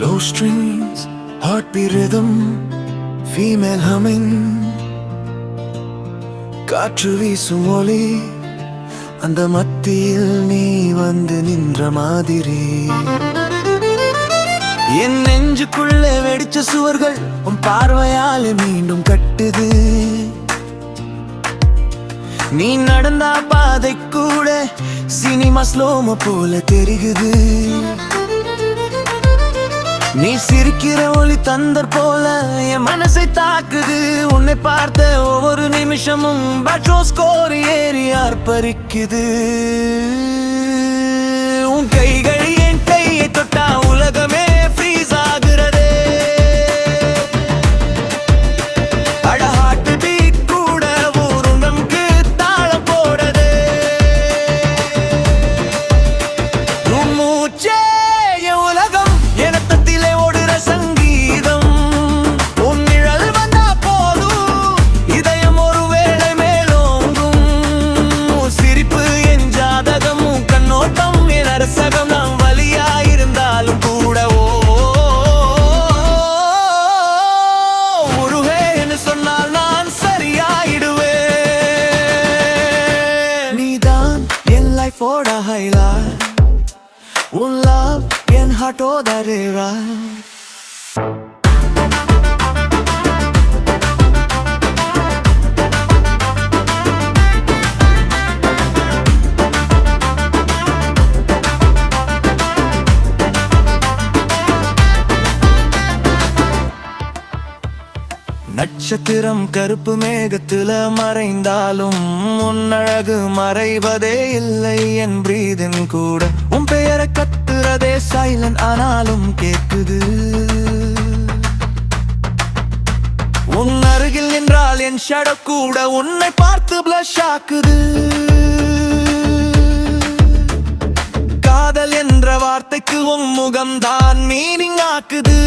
Low strings, heartbeat rhythm, female humming. காற்று வீசும் ஒளி அந்த மத்தியில் நீ வந்து நின்ற மாதிரி. என் நெஞ்சுக்குள்ளே வெடிச்ச சுவர்கள் உன் பார்வையால் மீண்டும் கட்டுது. நீ நடந்தா பாதை கூட சினிமா ஸ்லோம போல தெரிகுது. நீ சிரிக்கிற ஒளி தந்தர் போல என் மனசை தாக்குது. உன்னை பார்த்த ஒவ்வொரு நிமிஷமும் பெட்ரோல் ஸ்கோர் ஏறி அர்ப்பரிக்குது உன் கைகள் என் கையை தொட்டா என் ஹைலா ஹைலைட் உன் லவ் என் ஹார்ட்டோட ரேரா நட்சத்திரம் கருப்பு மேகத்துல மறைந்தாலும் உன் அழகு மறைவதே இல்லை என் பிரீதின் கூட. உன் பெயரை கத்துறதே சைலண்ட் ஆனாலும் கேட்குது. உன் அருகில் நின்றால் என் ஷட கூட உன்னை பார்த்து பிளஷ் ஆக்குது. காதல் என்ற வார்த்தைக்கு உன் முகம் தான் மீனிங் ஆக்குது.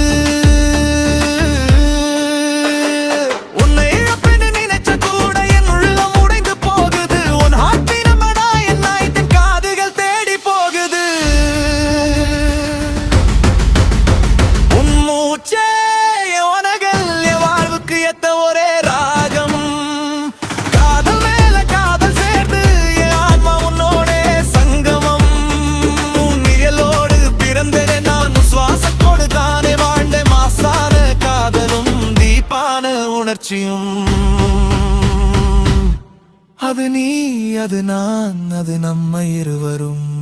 நிச்சயம் அது நீ அது நான் அது நம்ம இருவரும்.